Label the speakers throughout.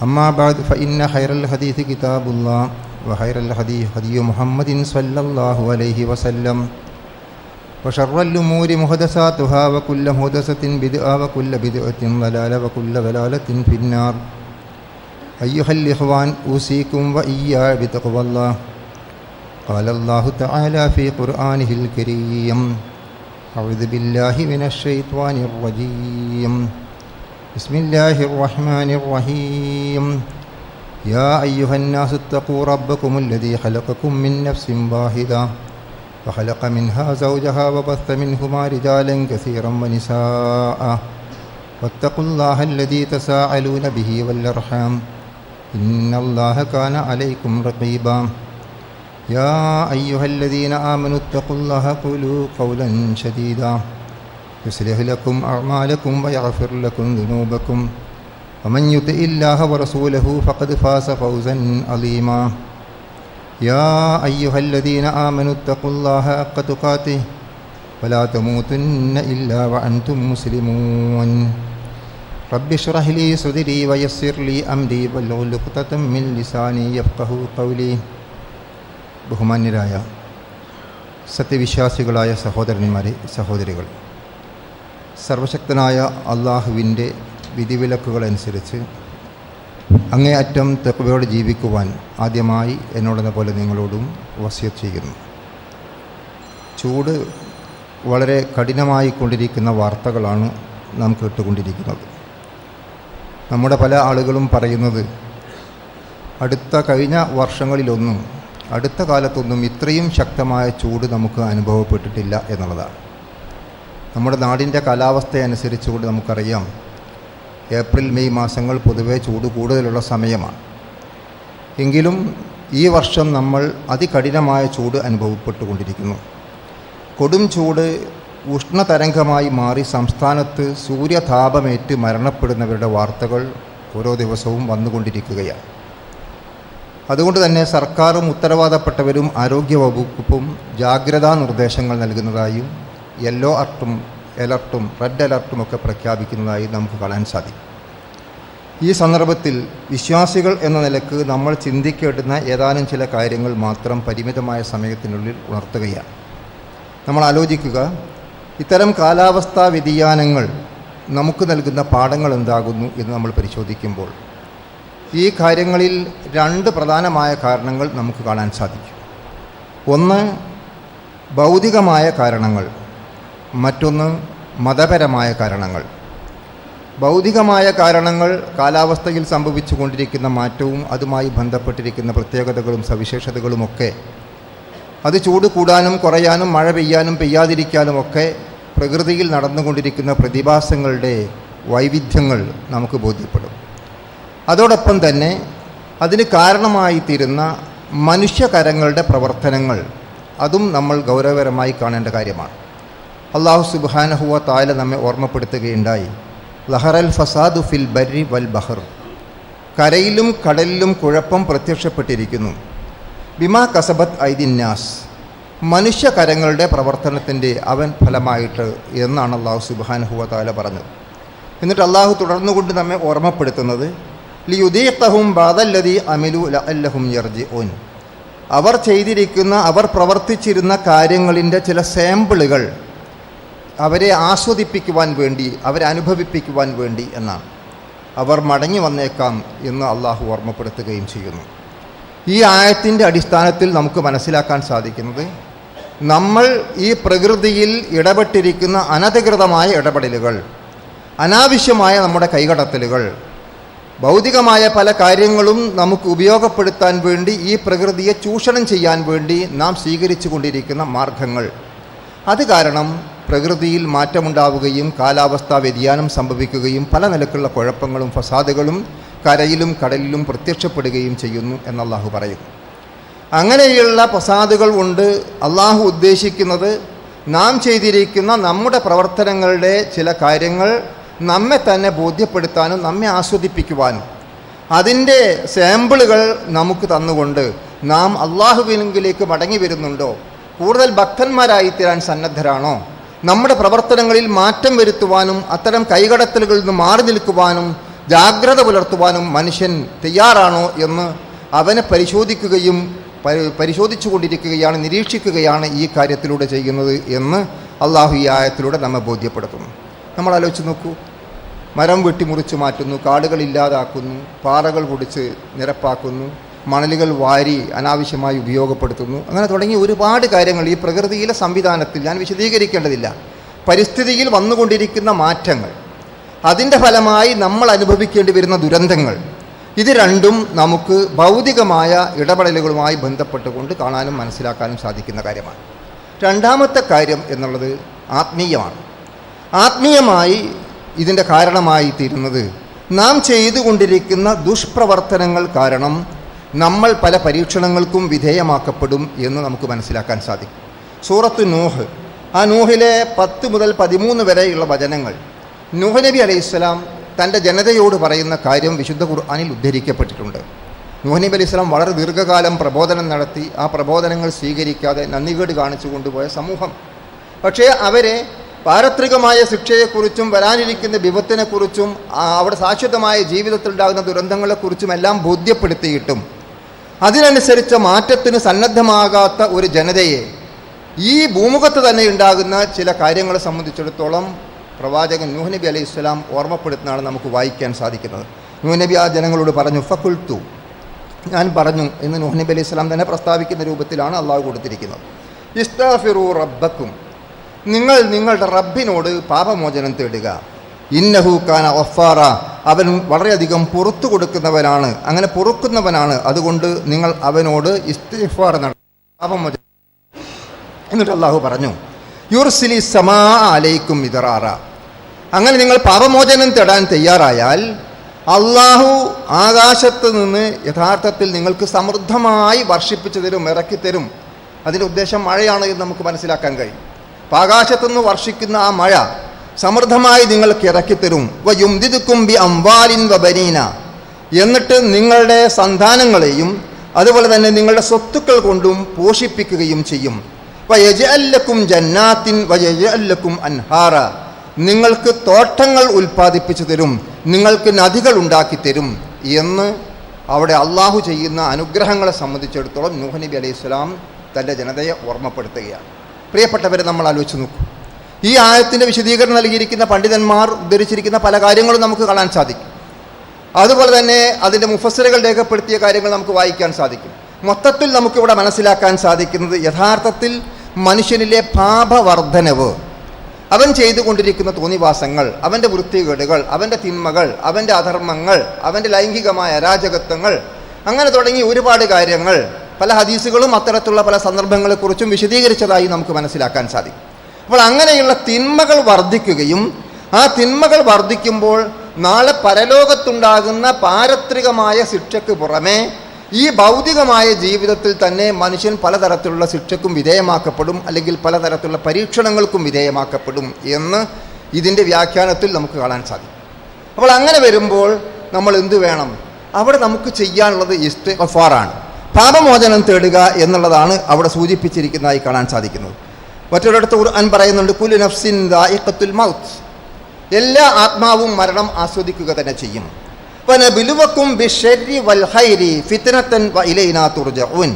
Speaker 1: أما بعد فإن خير الحديث كتاب الله وخير الحديث هدي محمد صلى الله عليه وسلم. وشر الأمور محدثاتها وكل محدثة بدعة وكل بدعة ضلالة وكل ضلالة في النار. أيها الإخوان أوصيكم وإياي بتقوى الله. قال الله تعالى في قرآنه الكريم أعوذ بالله من الشيطان الرجيم. بسم الله الرحمن الرحيم. يا أيها الناس اتقوا ربكم الذي خلقكم من نفس واحدة وخلق منها زوجها وبث منهما رجالا كثيرا ونساء. واتقوا الله الذي تساءلون به والأرحام. إن الله كان عليكم رقيبا. يا أيها الذين آمنوا اتقوا الله قولوا قولا شديدا. يصلح لكم أعمالكم ويغفر لكم ذنوبكم ومن يطع الله ورسوله فقد فاز فوزا عظيما يا أيها الذين آمنوا اتقوا الله حق تقاته ولا تموتن إلا وأنتم مسلمون رب اشرح لي صدري ويسر لي أمري واحلل عقدة من لساني يفقه قولي ബഹുമാന്യരായ സത്യവിശ്വാസികളായ സഹോദരന്മാരെ സഹോദരികൾ സർവശക്തനായ അള്ളാഹുവിന്റെ വിധിവിലക്കുകളനുസരിച്ച് അങ്ങേയറ്റം തെക്കുവയോടെ ജീവിക്കുവാൻ ആദ്യമായി എന്നോടെന്ന പോലെ നിങ്ങളോടും വസ്യത്ത് ചെയ്യുന്നു. ചൂട് വളരെ കഠിനമായി കൊണ്ടിരിക്കുന്ന വാർത്തകളാണ് നാം കേട്ടുകൊണ്ടിരിക്കുന്നത്. നമ്മുടെ പല ആളുകളും പറയുന്നത് അടുത്ത കഴിഞ്ഞ വർഷങ്ങളിലൊന്നും അടുത്ത കാലത്തൊന്നും ഇത്രയും ശക്തമായ ചൂട് നമുക്ക് അനുഭവപ്പെട്ടിട്ടില്ല എന്നുള്ളതാണ്. നമ്മുടെ നാടിന്റെ കാലാവസ്ഥ അനുസരിച്ചുകൊണ്ട് നമുക്കറിയാം. ഏപ്രിൽ മെയ് മാസങ്ങൾ പൊതുവേ ചൂട് കൂടുതലുള്ള സമയമാണ്. എങ്കിലും ഈ വർഷം നമ്മൾ അതികഠിനമായ ചൂട് അനുഭവപ്പെട്ടുകൊണ്ടിരിക്കുന്നു. കൊടും ചൂട് ഉഷ്ണതരംഗമായി മാറി സംസ്ഥാനത്ത് സൂര്യതാപമേറ്റ് മരണപ്പെടുന്നവരുടെ വാർത്തകൾ ഓരോ ദിവസവും വന്നുകൊണ്ടിരിക്കുകയാണ്. അതുകൊണ്ട് തന്നെ സർക്കാരും ഉത്തരവാദപ്പെട്ടവരും ആരോഗ്യ വകുപ്പും ജാഗ്രതാ നിർദ്ദേശങ്ങൾ നൽകുന്നതായും യെല്ലോ അർട്ടും അലർട്ടും റെഡ് അലർട്ടും ഒക്കെ പ്രഖ്യാപിക്കുന്നതായി നമുക്ക് കാണാൻ സാധിക്കും. ഈ സന്ദർഭത്തിൽ വിശ്വാസികൾ എന്ന നിലയ്ക്ക് നമ്മൾ ചിന്തിക്കേണ്ടുന്ന ഏതാനും ചില കാര്യങ്ങൾ മാത്രം പരിമിതമായ സമയത്തിനുള്ളിൽ ഉണർത്തുകയാണ്. നമ്മൾ ആലോചിക്കുക ഇത്തരം കാലാവസ്ഥാ വ്യതിയാനങ്ങൾ നമുക്ക് നൽകുന്ന പാഠങ്ങൾ എന്താകുന്നു എന്ന് നമ്മൾ പരിശോധിക്കുമ്പോൾ ഈ കാര്യങ്ങളിൽ രണ്ട് പ്രധാനമായ കാരണങ്ങൾ നമുക്ക് കാണാൻ സാധിക്കും. ഒന്ന് ഭൗതികമായ കാരണങ്ങൾ. മറ്റൊന്ന് മതപരമായ കാരണങ്ങൾ. ഭൗതികമായ കാരണങ്ങൾ കാലാവസ്ഥയിൽ സംഭവിച്ചു കൊണ്ടിരിക്കുന്ന മാറ്റവും അതുമായി ബന്ധപ്പെട്ടിരിക്കുന്ന പ്രത്യേകതകളും സവിശേഷതകളുമൊക്കെ അത് ചൂട് കൂടാനും കുറയാനും മഴ പെയ്യാനും പെയ്യാതിരിക്കാനും ഒക്കെ പ്രകൃതിയിൽ നടന്നുകൊണ്ടിരിക്കുന്ന പ്രതിഭാസങ്ങളുടെ വൈവിധ്യങ്ങൾ നമുക്ക് ബോധ്യപ്പെടും. അതോടൊപ്പം തന്നെ അതിന് കാരണമായി തീരുന്ന മനുഷ്യകരങ്ങളുടെ പ്രവർത്തനങ്ങൾ അതും നമ്മൾ ഗൗരവകരമായി കാണേണ്ട കാര്യമാണ്. അള്ളാഹു സുബാനഹുവ താല നമ്മെ ഓർമ്മപ്പെടുത്തുകയുണ്ടായി. ലഹറൽ ഫസാദു ഫിൽ ബരി വൽ ബഹർ. കരയിലും കടലിലും കുഴപ്പം പ്രത്യക്ഷപ്പെട്ടിരിക്കുന്നു. ബിമാ കസബത്ത് ഐദിന്യാസ് മനുഷ്യകരങ്ങളുടെ പ്രവർത്തനത്തിന്റെ അവൻ ഫലമായിട്ട് എന്നാണ് അള്ളാഹു സുബാനഹുവ താല പറഞ്ഞത്. എന്നിട്ട് അള്ളാഹു തുടർന്നുകൊണ്ട് നമ്മെ ഓർമ്മപ്പെടുത്തുന്നത് ലിയുദീഖഹും ബാദല്ലതി അമിലു ലഅല്ലഹും യർജി ഓൻ അവർ ചെയ്തിരിക്കുന്ന അവർ പ്രവർത്തിച്ചിരുന്ന കാര്യങ്ങളിന്റെ ചില സാമ്പിളുകൾ അവരെ ആസ്വദിപ്പിക്കുവാൻ വേണ്ടി അവരെ അനുഭവിപ്പിക്കുവാൻ വേണ്ടി എന്നാണ്. അവർ മടങ്ങി വന്നേക്കാം എന്ന് അള്ളാഹു ഓർമ്മപ്പെടുത്തുകയും ചെയ്യുന്നു. ഈ ആയത്തിന്റെ അടിസ്ഥാനത്തിൽ നമുക്ക് മനസ്സിലാക്കാൻ സാധിക്കുന്നത് നമ്മൾ ഈ പ്രകൃതിയിൽ ഇടപെട്ടിരിക്കുന്ന അനധികൃതമായ ഇടപെടലുകൾ അനാവശ്യമായ നമ്മുടെ കൈകടത്തലുകൾ ഭൗതികമായ പല കാര്യങ്ങളും നമുക്ക് ഉപയോഗപ്പെടുത്താൻ വേണ്ടി ഈ പ്രകൃതിയെ ചൂഷണം ചെയ്യാൻ വേണ്ടി നാം സ്വീകരിച്ചു കൊണ്ടിരിക്കുന്ന മാർഗങ്ങൾ. അത് കാരണം പ്രകൃതിയിൽ മാറ്റമുണ്ടാവുകയും കാലാവസ്ഥാ വ്യതിയാനം സംഭവിക്കുകയും പല നിലക്കുള്ള കുഴപ്പങ്ങളും ഫസാദുകളും കരയിലും കടലിലും പ്രത്യക്ഷപ്പെടുകയും ചെയ്യുന്നു എന്നല്ലാഹു പറയുന്നു. അങ്ങനെയുള്ള പ്രസാദുകൾ കൊണ്ട് അള്ളാഹു ഉദ്ദേശിക്കുന്നത് നാം ചെയ്തിരിക്കുന്ന നമ്മുടെ പ്രവർത്തനങ്ങളുടെ ചില കാര്യങ്ങൾ നമ്മെ തന്നെ ബോധ്യപ്പെടുത്താനും നമ്മെ ആസ്വദിപ്പിക്കുവാനും. അതിന്റെ സാമ്പിളുകൾ നമുക്ക് തന്നുകൊണ്ട് നാം അള്ളാഹുവിനെങ്കിലേക്ക് മടങ്ങി വരുന്നുണ്ടോ? കൂടുതൽ ഭക്തന്മാരായി തീരാൻ സന്നദ്ധരാണോ? നമ്മുടെ പ്രവർത്തനങ്ങളിൽ മാറ്റം വരുത്തുവാനും അത്തരം കൈകടത്തലുകളിൽ നിന്ന് മാറി നിൽക്കുവാനും ജാഗ്രത പുലർത്തുവാനും മനുഷ്യൻ തയ്യാറാണോ എന്ന് അവനെ പരിശോധിക്കുകയും പരി- പരിശോധിച്ചു കൊണ്ടിരിക്കുകയാണ് നിരീക്ഷിക്കുകയാണ് ഈ കാര്യത്തിലൂടെ ചെയ്യുന്നത് എന്ന് അള്ളാഹു ഈ ആയത്തിലൂടെ നമ്മെ ബോധ്യപ്പെടുത്തുന്നു. നമ്മൾ ആലോചിച്ച് നോക്കൂ. മരം വെട്ടിമുറിച്ച് മാറ്റുന്നു കാടുകൾ ഇല്ലാതാക്കുന്നു പാറകൾ പൊടിച്ച് നിരപ്പാക്കുന്നു മണലുകൾ വാരി അനാവശ്യമായി ഉപയോഗപ്പെടുത്തുന്നു. അങ്ങനെ തുടങ്ങി ഒരുപാട് കാര്യങ്ങൾ ഈ പ്രകൃതിയിലെ സംവിധാനത്തിൽ ഞാൻ വിശദീകരിക്കേണ്ടതില്ല. പരിസ്ഥിതിയിൽ വന്നുകൊണ്ടിരിക്കുന്ന മാറ്റങ്ങൾ അതിന്റെ ഫലമായി നമ്മൾ അനുഭവിക്കേണ്ടി വരുന്ന ദുരന്തങ്ങൾ ഇത് രണ്ടും നമുക്ക് ഭൗതികമായ ഇടപെടലുകളുമായി ബന്ധപ്പെട്ടുകൊണ്ട് കാണാനും മനസ്സിലാക്കാനും സാധിക്കുന്ന കാര്യമാണ്. രണ്ടാമത്തെ കാര്യം എന്നുള്ളത് ആത്മീയമാണ്. ആത്മീയമായി ഇതിന്റെ കാരണമായി തീരുന്നത് നാം ചെയ്തുകൊണ്ടിരിക്കുന്ന ദുഷ്പ്രവർത്തനങ്ങൾ കാരണം നമ്മൾ പല പരീക്ഷണങ്ങൾക്കും വിധേയമാക്കപ്പെടും എന്ന് നമുക്ക് മനസ്സിലാക്കാൻ സാധിക്കും. സൂറത്ത് നൂഹ്. ആ നൂഹിലെ പത്ത് മുതൽ പതിമൂന്ന് വരെയുള്ള വചനങ്ങൾ. നൂഹ് നബി അലൈഹിസ്സലാം തന്റെ ജനതയോട് പറയുന്ന കാര്യം വിശുദ്ധ ഖുർആാനിൽ ഉദ്ധരിക്കപ്പെട്ടിട്ടുണ്ട്. നൂഹ് നബി അലൈഹി സ്വലാം വളരെ ദീർഘകാലം പ്രബോധനം നടത്തി ആ പ്രബോധനങ്ങൾ സ്വീകരിക്കാതെ നന്ദികേട് കാണിച്ചു കൊണ്ടുപോയ സമൂഹം. പക്ഷേ അവരെ പാരത്രികമായ ശിക്ഷയെക്കുറിച്ചും വരാനിരിക്കുന്ന വിപത്തിനെക്കുറിച്ചും അവിടെ ശാശ്വതമായ ജീവിതത്തിലുണ്ടാകുന്ന ദുരന്തങ്ങളെക്കുറിച്ചും എല്ലാം ബോധ്യപ്പെടുത്തിയിട്ടും അതിനനുസരിച്ച മാറ്റത്തിന് സന്നദ്ധമാകാത്ത ഒരു ജനതയെ ഈ ഭൂമുഖത്ത് തന്നെ ഉണ്ടാകുന്ന ചില കാര്യങ്ങളെ സംബന്ധിച്ചിടത്തോളം പ്രവാചകൻ നൂഹ് നബി അലൈഹി സ്വലാം ഓർമ്മപ്പെടുത്തുന്നതാണ് നമുക്ക് വായിക്കാൻ സാധിക്കുന്നത്. നൂഹ് നബി ആ ജനങ്ങളോട് പറഞ്ഞു ഫക്കുൽത്തു ഞാൻ പറഞ്ഞു എന്ന് നൂഹ് നബി അലൈഹി സ്വലാം തന്നെ പ്രസ്താവിക്കുന്ന രൂപത്തിലാണ് അള്ളാഹു കൊടുത്തിരിക്കുന്നത്. ഇസ്താഫിറു റബ്ബക്കും നിങ്ങൾ നിങ്ങളുടെ റബ്ബിനോട് പാപമോചനം തേടുക. ഇന്നഹു കാന ഒഫാറ അവൻ വളരെയധികം പുറത്തു കൊടുക്കുന്നവനാണ്. അങ്ങനെ പൊറുക്കുന്നവനാണ്. അതുകൊണ്ട് നിങ്ങൾ അവനോട് ഇസ്തിഫാർ നട പാപമോചനം എന്നിട്ട് അള്ളാഹു പറഞ്ഞു യുർസിലി സമാ അലൈക്കും ഇതറാറ അങ്ങനെ നിങ്ങൾ പാപമോചനം തേടാൻ തയ്യാറായാൽ അള്ളാഹു ആകാശത്ത് നിന്ന് യഥാർത്ഥത്തിൽ നിങ്ങൾക്ക് സമൃദ്ധമായി വർഷിപ്പിച്ചു തരും ഇറക്കിത്തരും. അതിന്റെ ഉദ്ദേശം മഴയാണ് എന്ന് നമുക്ക് മനസ്സിലാക്കാൻ കഴിയും. അപ്പം ആകാശത്തു നിന്ന് വർഷിക്കുന്ന ആ മഴ സമൃദ്ധമായി നിങ്ങൾക്ക് ഇറക്കിത്തരും. വയുംദിതുക്കും ബി അംവാലിൻ വബനീന. എന്നിട്ട് നിങ്ങളുടെ സന്താനങ്ങളെയും അതുപോലെ തന്നെ നിങ്ങളുടെ സ്വത്തുക്കൾ കൊണ്ടും പോഷിപ്പിക്കുകയും ചെയ്യും. വയജല്ലക്കും ജന്നാത്തിൻ വയജല്ലക്കും അൻഹാറ. നിങ്ങൾക്ക് തോട്ടങ്ങൾ ഉൽപ്പാദിപ്പിച്ചു തരും. നിങ്ങൾക്ക് നദികൾ ഉണ്ടാക്കി തരും എന്ന് അവിടെ അള്ളാഹു ചെയ്യുന്ന അനുഗ്രഹങ്ങളെ സംബന്ധിച്ചിടത്തോളം നൂഹ് നബി അലൈഹി സ്വലാം തന്റെ ജനതയെ ഓർമ്മപ്പെടുത്തുകയാണ്. പ്രിയപ്പെട്ടവരെ നമ്മൾ ആലോചിച്ച് നോക്കൂ. ഈ ആയത്തിന്റെ വിശദീകരണം നൽകിയിരിക്കുന്ന പണ്ഡിതന്മാർ ഉദ്ധരിച്ചിരിക്കുന്ന പല കാര്യങ്ങളും നമുക്ക് കാണാൻ സാധിക്കും. അതുപോലെ തന്നെ അതിന്റെ മുഫസ്സലുകൾ രേഖപ്പെടുത്തിയ കാര്യങ്ങൾ നമുക്ക് വായിക്കാൻ സാധിക്കും. മൊത്തത്തിൽ നമുക്കിവിടെ മനസ്സിലാക്കാൻ സാധിക്കുന്നത് യഥാർത്ഥത്തിൽ മനുഷ്യനിലെ പാപവർദ്ധനവ്. അവൻ ചെയ്തുകൊണ്ടിരിക്കുന്ന തോന്നിവാസങ്ങൾ അവന്റെ വൃത്തികേടുകൾ അവന്റെ തിന്മകൾ അവന്റെ അധർമ്മങ്ങൾ അവന്റെ ലൈംഗികമായ അരാജകത്വങ്ങൾ അങ്ങനെ തുടങ്ങി ഒരുപാട് കാര്യങ്ങൾ പല ഹദീസുകളും അത്തരത്തിലുള്ള പല സന്ദർഭങ്ങളെക്കുറിച്ചും വിശദീകരിച്ചതായി നമുക്ക് മനസ്സിലാക്കാൻ സാധിക്കും. അപ്പോൾ അങ്ങനെയുള്ള തിന്മകൾ വർദ്ധിക്കുകയും ആ തിന്മകൾ വർദ്ധിക്കുമ്പോൾ നാളെ പരലോകത്തുണ്ടാകുന്ന പാരത്രികമായ ശിക്ഷയ്ക്ക് പുറമേ ഈ ഭൗതികമായ ജീവിതത്തിൽ തന്നെ മനുഷ്യൻ പലതരത്തിലുള്ള ശിക്ഷക്കും വിധേയമാക്കപ്പെടും അല്ലെങ്കിൽ പലതരത്തിലുള്ള പരീക്ഷണങ്ങൾക്കും വിധേയമാക്കപ്പെടും എന്ന് ഇതിന്റെ വ്യാഖ്യാനത്തിൽ നമുക്ക് കാണാൻ സാധിക്കും. അപ്പോൾ അങ്ങനെ വരുമ്പോൾ നമ്മൾ എന്തു വേണം? അവിടെ നമുക്ക് ചെയ്യാനുള്ളത് ഇസ്തിഫാറാണ് പാപമോചനം തേടുക എന്നുള്ളതാണ് അവിടെ സൂചിപ്പിച്ചിരിക്കുന്നതായി കാണാൻ സാധിക്കുന്നത്. മറ്റൊരിടത്ത് ഖുർആൻ പറയുന്നുണ്ട് കുലു നഫ്സിൻ ദായിഖത്തുൽ മൗത്ത്. എല്ലാ ആത്മാവും മരണം ആസ്വദിക്കുക തന്നെ ചെയ്യും. വനബിലുവക്കും ബിഷരി വൽ ഹൈരി ഫിത്നത്തൻ വ ഇലൈനാ തുർജഉൻ.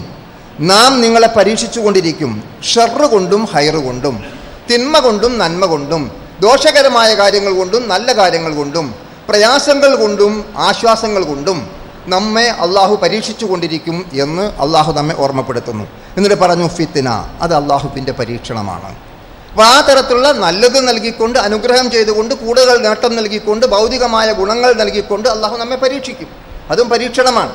Speaker 1: നാം നിങ്ങളെ പരീക്ഷിച്ചു കൊണ്ടിരിക്കും ഷർറ് കൊണ്ടും ഹൈറ് കൊണ്ടും തിന്മ കൊണ്ടും നന്മ കൊണ്ടും ദോഷകരമായ കാര്യങ്ങൾ കൊണ്ടും നല്ല കാര്യങ്ങൾ കൊണ്ടും പ്രയാസങ്ങൾ കൊണ്ടും ആശ്വാസങ്ങൾ കൊണ്ടും നമ്മെ അള്ളാഹു പരീക്ഷിച്ചുകൊണ്ടിരിക്കും എന്ന് അള്ളാഹു നമ്മെ ഓർമ്മപ്പെടുത്തുന്നു. എന്നിട്ട് പറഞ്ഞു ഫിത്തിന അത് അള്ളാഹുവിന്റെ പരീക്ഷണമാണ്. അപ്പോൾ ആ തരത്തിലുള്ള നല്ലത് നൽകിക്കൊണ്ട് അനുഗ്രഹം ചെയ്തുകൊണ്ട് കൂടുതൽ നേട്ടം നൽകിക്കൊണ്ട് ഭൗതികമായ ഗുണങ്ങൾ നൽകിക്കൊണ്ട് അള്ളാഹു നമ്മെ പരീക്ഷിക്കും. അതും പരീക്ഷണമാണ്.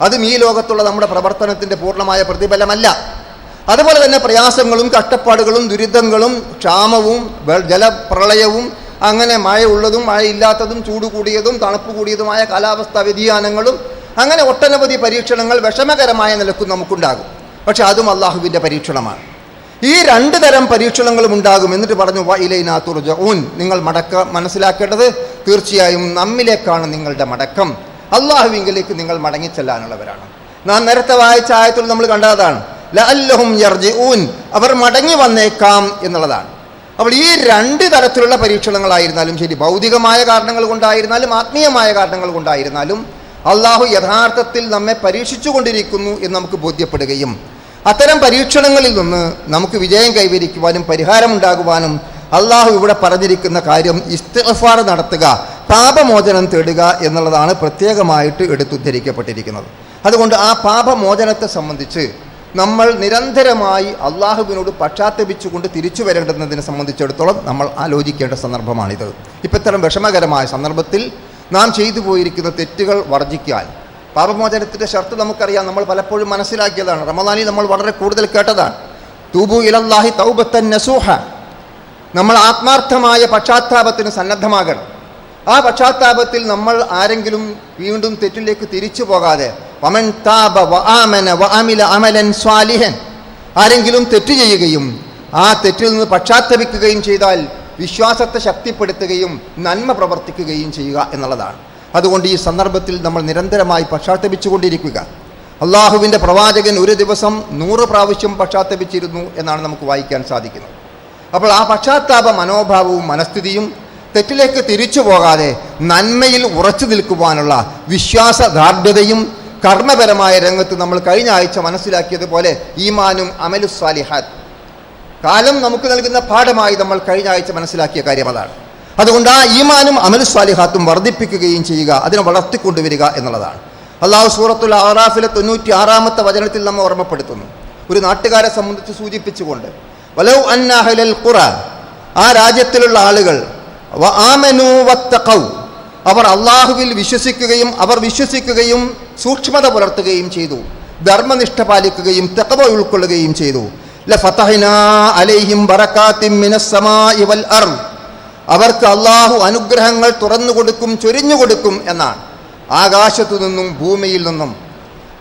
Speaker 1: അതും ഈ ലോകത്തുള്ള നമ്മുടെ പ്രവർത്തനത്തിന്റെ പൂർണമായ പ്രതിഫലമല്ല. അതുപോലെ തന്നെ പ്രയാസങ്ങളും കഷ്ടപ്പാടുകളും ദുരിതങ്ങളും ക്ഷാമവും ജലപ്രളയവും അങ്ങനെ മഴയുള്ളതും മഴയില്ലാത്തതും ചൂട് കൂടിയതും തണുപ്പ് കൂടിയതുമായ കാലാവസ്ഥാ വ്യതിയാനങ്ങളും അങ്ങനെ ഒട്ടനവധി പരീക്ഷണങ്ങൾ വിഷമകരമായ നിലക്കും നമുക്കുണ്ടാകും. പക്ഷെ അതും അള്ളാഹുവിന്റെ പരീക്ഷണമാണ്. ഈ രണ്ട് തരം പരീക്ഷണങ്ങളും ഉണ്ടാകും. എന്നിട്ട് പറഞ്ഞു വൈലൈനാത്തുർജഊൻ നിങ്ങൾ മടക്ക മനസ്സിലാക്കേണ്ടത് തീർച്ചയായും നമ്മിലേക്കാണ് നിങ്ങളുടെ മടക്കം. അള്ളാഹുവിങ്കിലേക്ക് നിങ്ങൾ മടങ്ങിച്ചെല്ലാനുള്ളവരാണ്. നാം നേരത്തെ വായിച്ച ആയത്തിൽ നമ്മൾ കണ്ടതാണ്. ലഅല്ലഹും യർജിഊൻ. അവർ മടങ്ങി വന്നേക്കാം എന്നുള്ളതാണ്. അപ്പോൾ ഈ രണ്ട് തരത്തിലുള്ള പരീക്ഷണങ്ങളായിരുന്നാലും ശരി ഭൗതികമായ കാരണങ്ങൾ കൊണ്ടായിരുന്നാലും ആത്മീയമായ കാരണങ്ങൾ കൊണ്ടായിരുന്നാലും അള്ളാഹു യഥാർത്ഥത്തിൽ നമ്മെ പരീക്ഷിച്ചു കൊണ്ടിരിക്കുന്നു എന്ന് നമുക്ക് ബോധ്യപ്പെടുകയും അത്തരം പരീക്ഷണങ്ങളിൽ നിന്ന് നമുക്ക് വിജയം കൈവരിക്കുവാനും പരിഹാരമുണ്ടാകുവാനും അള്ളാഹു ഇവിടെ പറഞ്ഞിരിക്കുന്ന കാര്യം ഇസ്തഫാർ നടത്തുക പാപമോചനം തേടുക എന്നുള്ളതാണ് പ്രത്യേകമായിട്ട് എടുത്തുദ്ധരിക്കപ്പെട്ടിരിക്കുന്നത്. അതുകൊണ്ട് ആ പാപമോചനത്തെ സംബന്ധിച്ച് നമ്മൾ നിരന്തരമായി അള്ളാഹുവിനോട് പശ്ചാത്തപിച്ചുകൊണ്ട് തിരിച്ചു വരേണ്ടതിനെ സംബന്ധിച്ചിടത്തോളം നമ്മൾ ആലോചിക്കേണ്ട സന്ദർഭമാണിത്. ഇപ്പം ഇത്തരം വിഷമകരമായ സന്ദർഭത്തിൽ നാം ചെയ്തു പോയിരിക്കുന്ന തെറ്റുകൾ വർജിക്കാൻ പാപമോചനത്തിന്റെ ഷർത്ത് നമുക്കറിയാം. നമ്മൾ പലപ്പോഴും മനസ്സിലാക്കിയതാണ്. റമദാനിൽ നമ്മൾ വളരെ കൂടുതൽ കേട്ടതാണ്. തൂബു ഇലല്ലാഹി തൗബത്തൻ നസൂഹ. നമ്മൾ ആത്മാർത്ഥമായ പക്ഷാത്താപത്തിന് സന്നദ്ധമാകണം. ആ പശ്ചാത്താപത്തിൽ നമ്മൾ ആരെങ്കിലും വീണ്ടും തെറ്റിലേക്ക് തിരിച്ചു പോകാതെ അമലൻ സ്വാലിഹൻ. ആരെങ്കിലും തെറ്റ് ചെയ്യുകയും ആ തെറ്റിൽ നിന്ന് പക്ഷാത്തപിക്കുകയും ചെയ്താൽ വിശ്വാസത്തെ ശക്തിപ്പെടുത്തുകയും നന്മ പ്രവർത്തിക്കുകയും ചെയ്യുക എന്നുള്ളതാണ്. അതുകൊണ്ട് ഈ സന്ദർഭത്തിൽ നമ്മൾ നിരന്തരമായി പക്ഷാത്തപിച്ചുകൊണ്ടിരിക്കുക. അള്ളാഹുവിന്റെ പ്രവാചകൻ ഒരു ദിവസം നൂറ് പ്രാവശ്യം പക്ഷാത്തപിച്ചിരുന്നു എന്നാണ് നമുക്ക് വായിക്കാൻ സാധിക്കുന്നത്. അപ്പോൾ ആ പശ്ചാത്താപ മനോഭാവവും മനസ്ഥിതിയും തെറ്റിലേക്ക് തിരിച്ചു പോകാതെ നന്മയിൽ ഉറച്ചു നിൽക്കുവാനുള്ള വിശ്വാസദാർഢ്യതയും കർമ്മപരമായ രംഗത്ത് നമ്മൾ കഴിഞ്ഞ ആഴ്ച മനസ്സിലാക്കിയതുപോലെ ഈമാനും അമലു സ്വാലിഹാത്ത് കാലം നമുക്ക് നൽകുന്ന പാഠമായി നമ്മൾ കഴിഞ്ഞ ആഴ്ച മനസ്സിലാക്കിയ കാര്യം അതാണ്. അതുകൊണ്ട് ആ ഈമാനും അമലു സ്വാലിഹാത്തും വർദ്ധിപ്പിക്കുകയും ചെയ്യുക അതിനെ വളർത്തിക്കൊണ്ടുവരിക എന്നുള്ളതാണ്. അള്ളാഹു സൂറത്തുൽ ആറാഫിലെ തൊണ്ണൂറ്റി ആറാമത്തെ വചനത്തിൽ നമ്മൾ ഓർമ്മപ്പെടുത്തുന്നു. ഒരു നാട്ടുകാരെ സംബന്ധിച്ച് സൂചിപ്പിച്ചുകൊണ്ട് വലൗ അന്നഹലൽ ഖുറ ആ രാജ്യത്തിലുള്ള ആളുകൾ അവർ അള്ളാഹുവിൽ വിശ്വസിക്കുകയും അവർ വിശ്വസിക്കുകയും സൂക്ഷ്മത പുലർത്തുകയും ചെയ്തു. ധർമ്മനിഷ്ഠ പാലിക്കുകയും തെക്കവ ഉൾക്കൊള്ളുകയും ചെയ്തു. അലൈഹിം അവർക്ക് അള്ളാഹു അനുഗ്രഹങ്ങൾ തുറന്നു കൊടുക്കും ചൊരിഞ്ഞു കൊടുക്കും എന്നാണ്. ആകാശത്തു നിന്നും ഭൂമിയിൽ നിന്നും.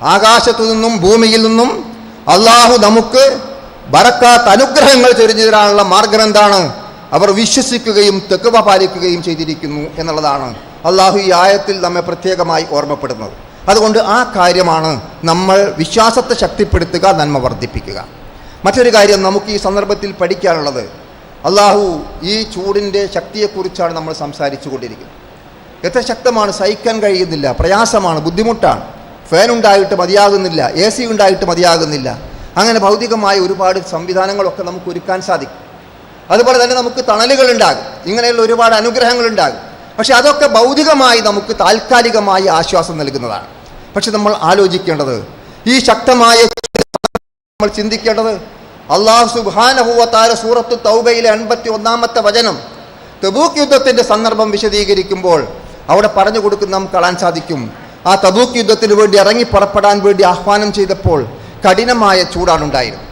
Speaker 1: ആകാശത്തു നിന്നും ഭൂമിയിൽ നിന്നും അള്ളാഹു നമുക്ക് ബറക്കാത്ത അനുഗ്രഹങ്ങൾ ചൊരിഞ്ഞു തരാനുള്ള മാർഗം എന്താണ്? അവർ വിശ്വസിക്കുകയും തെക്കുവ പാലിക്കുകയും ചെയ്തിരിക്കുന്നു എന്നുള്ളതാണ്. അള്ളാഹു ഈ ആയത്തിൽ നമ്മെ പ്രത്യേകമായി ഓർമ്മപ്പെടുന്നത്. അതുകൊണ്ട് ആ കാര്യമാണ് നമ്മൾ വിശ്വാസത്തെ ശക്തിപ്പെടുത്തുക നന്മ വർദ്ധിപ്പിക്കുക. മറ്റൊരു കാര്യം നമുക്ക് ഈ സന്ദർഭത്തിൽ പഠിക്കാനുള്ളത് അള്ളാഹു ഈ ചൂടിന്റെ ശക്തിയെക്കുറിച്ചാണ് നമ്മൾ സംസാരിച്ചു കൊണ്ടിരിക്കുന്നത് എത്ര ശക്തമാണ് സഹിക്കാൻ കഴിയുന്നില്ല പ്രയാസമാണ് ബുദ്ധിമുട്ടാണ്. ഫാൻ ഉണ്ടായിട്ട് മതിയാകുന്നില്ല എ സി ഉണ്ടായിട്ട് മതിയാകുന്നില്ല. അങ്ങനെ ഭൗതികമായ ഒരുപാട് സംവിധാനങ്ങളൊക്കെ നമുക്ക് ഒരുക്കാൻ സാധിക്കും. അതുപോലെ തന്നെ നമുക്ക് തണലുകൾ ഉണ്ടാകും ഇങ്ങനെയുള്ള ഒരുപാട് അനുഗ്രഹങ്ങൾ ഉണ്ടാകും. പക്ഷെ അതൊക്കെ ഭൗതികമായി നമുക്ക് താൽക്കാലികമായി ആശ്വാസം നൽകുന്നതാണ്. പക്ഷെ നമ്മൾ ആലോചിക്കേണ്ടത് ഈ ശക്തമായ നമ്മൾ ചിന്തിക്കേണ്ടത് അള്ളാഹു സുബാനഹുവത്താര സൂറത്ത് തൗബയിലെ എൺപത്തി ഒന്നാമത്തെ വചനം തബൂക്ക് യുദ്ധത്തിന്റെ സന്ദർഭം വിശദീകരിക്കുമ്പോൾ അവിടെ പറഞ്ഞു കൊടുക്കുന്ന നമുക്ക് കാണാൻ സാധിക്കും. ആ തബൂക്ക് യുദ്ധത്തിന് വേണ്ടി ഇറങ്ങി പുറപ്പെടാൻ വേണ്ടി ആഹ്വാനം ചെയ്തപ്പോൾ കഠിനമായ ചൂടാണ് ഉണ്ടായിരുന്നത്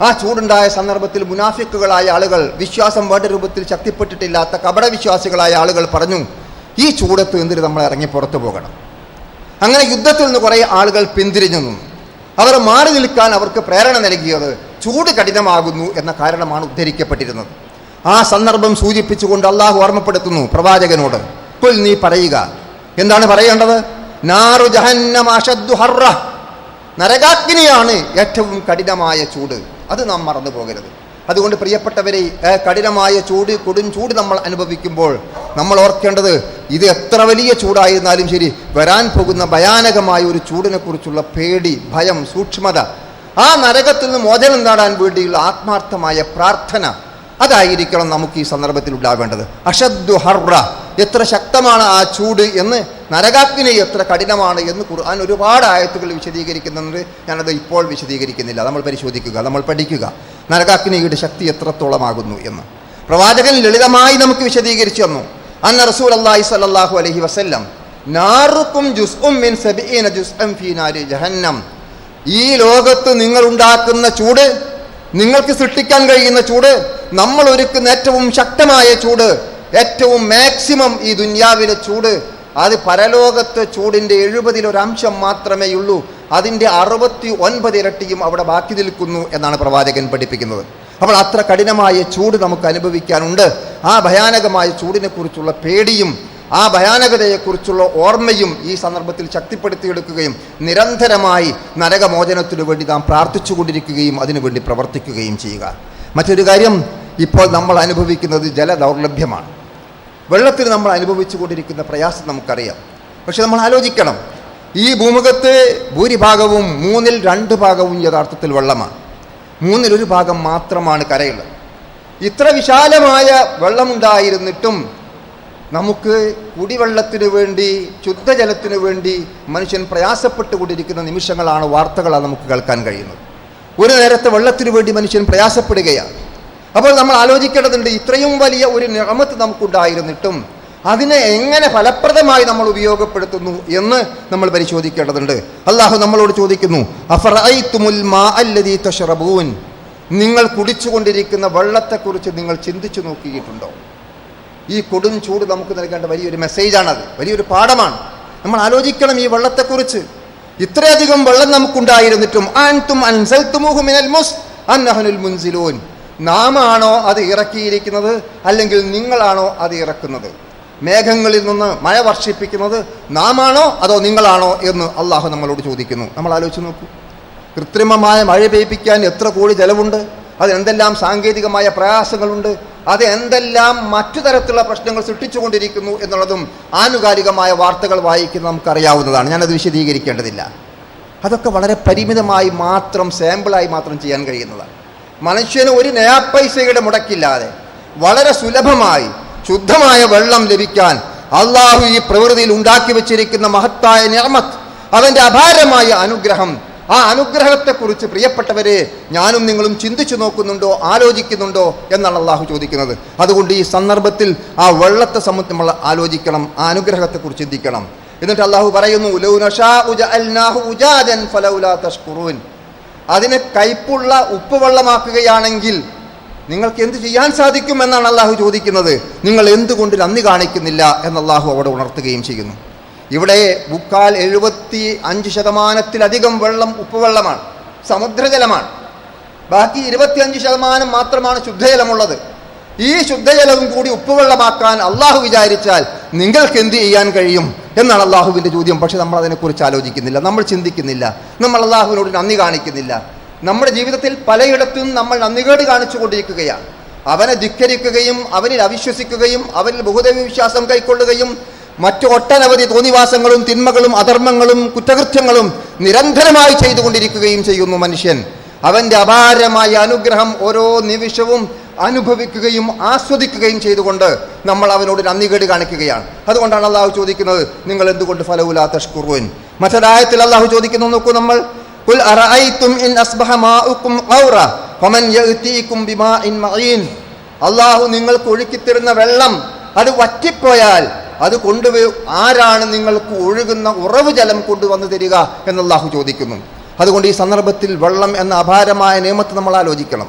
Speaker 1: ആ ചൂടുണ്ടായ സന്ദർഭത്തിൽ മുനാഫിക്കുകളായ ആളുകൾ വിശ്വാസം വേണ്ട രൂപത്തിൽ ശക്തിപ്പെട്ടിട്ടില്ലാത്ത കപടവിശ്വാസികളായ ആളുകൾ പറഞ്ഞു ഈ ചൂടത്ത് എന്തിന് നമ്മൾ ഇറങ്ങി പുറത്തു പോകണം? അങ്ങനെ യുദ്ധത്തിൽ നിന്ന് കുറേ ആളുകൾ പിന്തിരിഞ്ഞു നിന്നു. അവർ മാറി നിൽക്കാൻ അവർക്ക് പ്രേരണ നൽകിയത് ചൂട് കഠിനമാകുന്നു എന്ന കാരണമാണ് ഉദ്ധരിക്കപ്പെട്ടിരുന്നത്. ആ സന്ദർഭം സൂചിപ്പിച്ചുകൊണ്ട് അള്ളാഹു ഓർമ്മപ്പെടുത്തുന്നു പ്രവാചകനോട് ഇപ്പോൾ നീ പറയുക. എന്താണ് പറയേണ്ടത്? നാറു ജഹന്നം അഷദ്ദു ഹർറ. നരകാഗ്നിയാണ് ഏറ്റവും കഠിനമായ ചൂട്. അത് നാം മറന്നു പോകരുത്. അതുകൊണ്ട് പ്രിയപ്പെട്ടവരെ കഠിനമായ ചൂട് കൊടും ചൂട് നമ്മൾ അനുഭവിക്കുമ്പോൾ നമ്മൾ ഓർക്കേണ്ടത് ഇത് എത്ര വലിയ ചൂടായിരുന്നാലും ശരി വരാൻ പോകുന്ന ഭയാനകമായ ഒരു ചൂടിനെക്കുറിച്ചുള്ള പേടി ഭയം സൂക്ഷ്മത ആ നരകത്തിൽ നിന്ന് മോചനം നേടാൻ വേണ്ടിയുള്ള ആത്മാർത്ഥമായ പ്രാർത്ഥന അതായിരിക്കണം നമുക്ക് ഈ സന്ദർഭത്തിൽ ഉണ്ടാവേണ്ടത് അഷദ്ദു ഹർറ എത്ര ശക്തമാണ് ആ ചൂട് എന്ന്
Speaker 2: നരകാഗ്നി എത്ര കഠിനമാണ് എന്ന് ഖുർആൻ ഒരുപാട് ആയത്തുകൾ വിശദീകരിക്കുന്നുണ്ട്. ഞാനത് ഇപ്പോൾ വിശദീകരിക്കുന്നില്ല. നമ്മൾ പരിശോധിക്കുക നമ്മൾ പഠിക്കുക. നരകാഗ്നിയുടെ ശക്തി എത്രത്തോളമാകുന്നു എന്ന്. പ്രവാചകൻ ലളിതമായി നമുക്ക് വിശദീകരിച്ചു തന്നു. അന്ന റസൂൽ അള്ളാഹി സ്വല്ലല്ലാഹു അലഹി വസ്ല്ലം നാറുക്കും ജുസ്ഉം മിൻ ജുസ്അം ഫീ നാരി ജഹന്നം. ഈ ലോകത്ത് നിങ്ങൾ ഉണ്ടാക്കുന്ന ചൂട് നിങ്ങൾക്ക് സൃഷ്ടിക്കാൻ കഴിയുന്ന ചൂട് നമ്മൾ ഒരുക്കുന്ന ഏറ്റവും ശക്തമായ ചൂട് ഏറ്റവും മാക്സിമം ഈ ദുന്യാവിലെ ചൂട് അത് പരലോകത്തെ ചൂടിന്റെ എഴുപതിലൊരംശം മാത്രമേ ഉള്ളൂ. അതിന്റെ അറുപത്തി ഒൻപത് ഇരട്ടിയും അവിടെ ബാക്കി നിൽക്കുന്നു എന്നാണ് പ്രവാചകൻ പഠിപ്പിക്കുന്നത്. അപ്പോൾ അത്ര കഠിനമായ ചൂട് നമുക്ക് അനുഭവിക്കാനുണ്ട്. ആ ഭയാനകമായ ചൂടിനെക്കുറിച്ചുള്ള പേടിയും ആ ഭയാനകതയെക്കുറിച്ചുള്ള ഓർമ്മയും ഈ സന്ദർഭത്തിൽ ശക്തിപ്പെടുത്തിയെടുക്കുകയും നിരന്തരമായി നരകമോചനത്തിനു വേണ്ടി നാം പ്രാർത്ഥിച്ചുകൊണ്ടിരിക്കുകയും അതിനുവേണ്ടി പ്രവർത്തിക്കുകയും ചെയ്യുക. മറ്റൊരു കാര്യം ഇപ്പോൾ നമ്മൾ അനുഭവിക്കുന്നത് ജലദൗർലഭ്യമാണ്. വെള്ളത്തിന് നമ്മൾ അനുഭവിച്ചു കൊണ്ടിരിക്കുന്ന പ്രയാസം നമുക്കറിയാം. പക്ഷെ നമ്മൾ ആലോചിക്കണം. ഈ ഭൂമുഖത്ത് ഭൂരിഭാഗവും മൂന്നിൽ രണ്ട് ഭാഗവും യഥാർത്ഥത്തിൽ വെള്ളമാണ്. മൂന്നിൽ ഒരു ഭാഗം മാത്രമാണ് കരയുള്ളത്. ഇത്ര വിശാലമായ വെള്ളമുണ്ടായിരുന്നിട്ടും നമുക്ക് കുടിവെള്ളത്തിനു വേണ്ടി ശുദ്ധജലത്തിനു വേണ്ടി മനുഷ്യൻ പ്രയാസപ്പെട്ടുകൊണ്ടിരിക്കുന്ന നിമിഷങ്ങളാണ് വാർത്തകളാണ് നമുക്ക് കേൾക്കാൻ കഴിയുന്നത്. ഒരു നേരത്തെ വെള്ളത്തിനു വേണ്ടി മനുഷ്യൻ പ്രയാസപ്പെടുകയാണ്. അപ്പോൾ നമ്മൾ ആലോചിക്കേണ്ടതുണ്ട് ഇത്രയും വലിയ ഒരു നിറമത്ത് നമുക്കുണ്ടായിരുന്നിട്ടും അതിനെ എങ്ങനെ ഫലപ്രദമായി നമ്മൾ ഉപയോഗപ്പെടുത്തുന്നു എന്ന് നമ്മൾ പരിശോധിക്കേണ്ടതുണ്ട്. അള്ളാഹു നമ്മളോട് ചോദിക്കുന്നു തഷ്റബൂൻ? നിങ്ങൾ കുടിച്ചുകൊണ്ടിരിക്കുന്ന വെള്ളത്തെക്കുറിച്ച് നിങ്ങൾ ചിന്തിച്ചു നോക്കിയിട്ടുണ്ടോ? ഈ കൊടും ചൂട് നമുക്ക് നൽകേണ്ട വലിയൊരു മെസ്സേജാണത് വലിയൊരു പാഠമാണ്. നമ്മൾ ആലോചിക്കണം ഈ വെള്ളത്തെക്കുറിച്ച്. ഇത്രയധികം വെള്ളം നമുക്കുണ്ടായിരുന്നിട്ടും മുസ് നാമാണോ അത് ഇറക്കിയിരിക്കുന്നത് അല്ലെങ്കിൽ നിങ്ങളാണോ അത് ഇറക്കുന്നത്? മേഘങ്ങളിൽ നിന്ന് മഴ വർഷിപ്പിക്കുന്നത് നാമാണോ അതോ നിങ്ങളാണോ എന്ന് അള്ളാഹു നമ്മളോട് ചോദിക്കുന്നു. നമ്മൾ ആലോചിച്ച് നോക്കൂ. കൃത്രിമമായ മഴ പെയ്പ്പിക്കാൻ എത്ര കോടി ജലമുണ്ട് അതെന്തെല്ലാം സാങ്കേതികമായ പ്രയാസങ്ങളുണ്ട്? അത് എന്തെല്ലാം മറ്റു തരത്തിലുള്ള പ്രശ്നങ്ങൾ സൃഷ്ടിച്ചുകൊണ്ടിരിക്കുന്നു എന്നുള്ളതും ആനുകാലികമായ വാർത്തകൾ വായിക്കുന്ന നമുക്കറിയാവുന്നതാണ്. ഞാനത് വിശദീകരിക്കേണ്ടതില്ല. അതൊക്കെ വളരെ പരിമിതമായി മാത്രം സാമ്പിളായി മാത്രം ചെയ്യാൻ കഴിയുന്നതാണ്. മനുഷ്യന് ഒരു നയാപൈസയുടെ മുടക്കില്ലാതെ വളരെ സുലഭമായി ശുദ്ധമായ വെള്ളം ലഭിക്കാൻ അള്ളാഹു ഈ പ്രകൃതിയിൽ ഉണ്ടാക്കി വെച്ചിരിക്കുന്ന മഹത്തായ നിർമ്മത് അവന്റെ അപാരമായ അനുഗ്രഹം ആ അനുഗ്രഹത്തെക്കുറിച്ച് പ്രിയപ്പെട്ടവരെ ഞാനും നിങ്ങളും ചിന്തിച്ചു നോക്കുന്നുണ്ടോ ആലോചിക്കുന്നുണ്ടോ എന്നാണ് അള്ളാഹു ചോദിക്കുന്നത്. അതുകൊണ്ട് ഈ സന്ദർഭത്തിൽ ആ വെള്ളത്തെ സംബന്ധിച്ച് നമ്മൾ ആലോചിക്കണം ആ അനുഗ്രഹത്തെക്കുറിച്ച് ചിന്തിക്കണം. എന്നിട്ട് അള്ളാഹു പറയുന്നു അതിനെ കയ്പുള്ള ഉപ്പ് വെള്ളമാക്കുകയാണെങ്കിൽ നിങ്ങൾക്ക് എന്ത് ചെയ്യാൻ സാധിക്കും എന്നാണ് അള്ളാഹു ചോദിക്കുന്നത്. നിങ്ങൾ എന്തുകൊണ്ട് നന്ദി കാണിക്കുന്നില്ല എന്ന് അള്ളാഹു അവിടെ ഉണർത്തുകയും ചെയ്യുന്നു. ഇവിടെ മുക്കാൽ എഴുപത്തി അഞ്ച് ശതമാനത്തിലധികം വെള്ളം ഉപ്പുവെള്ളമാണ് സമുദ്രജലമാണ്. ബാക്കി ഇരുപത്തിയഞ്ച് ശതമാനം മാത്രമാണ് ശുദ്ധജലമുള്ളത്. ഈ ശുദ്ധജലവും കൂടി ഉപ്പുവെള്ളമാക്കാൻ അള്ളാഹു വിചാരിച്ചാൽ നിങ്ങൾക്ക് എന്ത് ചെയ്യാൻ കഴിയും? എന്നാണ് അള്ളാഹുവിന്റെ ചോദ്യം. പക്ഷെ നമ്മൾ അതിനെക്കുറിച്ച് ആലോചിക്കുന്നില്ല. നമ്മൾ ചിന്തിക്കുന്നില്ല. നമ്മൾ അള്ളാഹുവിനോട് നന്ദി കാണിക്കുന്നില്ല. നമ്മുടെ ജീവിതത്തിൽ പലയിടത്തും നമ്മൾ നന്ദികേട് കാണിച്ചു കൊണ്ടിരിക്കുകയാണ് അവനെ ധിക്കരിക്കുകയും അവനിൽ അവിശ്വസിക്കുകയും അവനിൽ ബഹുദൈവ വിശ്വാസം കൈക്കൊള്ളുകയും മറ്റു ഒട്ടനവധി തോന്നിവാസങ്ങളും തിന്മകളും അധർമ്മങ്ങളും കുറ്റകൃത്യങ്ങളും നിരന്തരമായി ചെയ്തുകൊണ്ടിരിക്കുകയും ചെയ്യുന്നു മനുഷ്യൻ. അവന്റെ അപാരമായ അനുഗ്രഹം ഓരോ നിമിഷവും അനുഭവിക്കുകയും ആസ്വദിക്കുകയും ചെയ്തുകൊണ്ട് നമ്മൾ അവനോട് നന്ദികേട് കാണിക്കുകയാണ്. അതുകൊണ്ടാണ് അള്ളാഹു ചോദിക്കുന്നത് നിങ്ങൾ എന്തുകൊണ്ട് ഫലവുലാ തഷ്കുറുവൻ മറ്റൊരായത്തിൽ അള്ളാഹു ചോദിക്കുന്നു നോക്കൂ നമ്മൾ "ഖുൽ അറഅയ്തും ഇൻ അസ്ബഹ മാഉക്കും ഔറ ഫമൻ യഅ്തീകും ബിമാഇൻ മഈൻ. അള്ളാഹു നിങ്ങൾക്ക് ഒഴുക്കിത്തരുന്ന വെള്ളം അത് വറ്റിപ്പോയാൽ അത് കൊണ്ടുപോയി ആരാണ് നിങ്ങൾക്ക് ഒഴുകുന്ന ഉറവ് ജലം കൊണ്ടുവന്ന് തരിക അള്ളാഹു ചോദിക്കുന്നു. അതുകൊണ്ട് ഈ സന്ദർഭത്തിൽ വെള്ളം എന്ന അപാരമായ നിയമത്തെ നമ്മൾ ആലോചിക്കണം.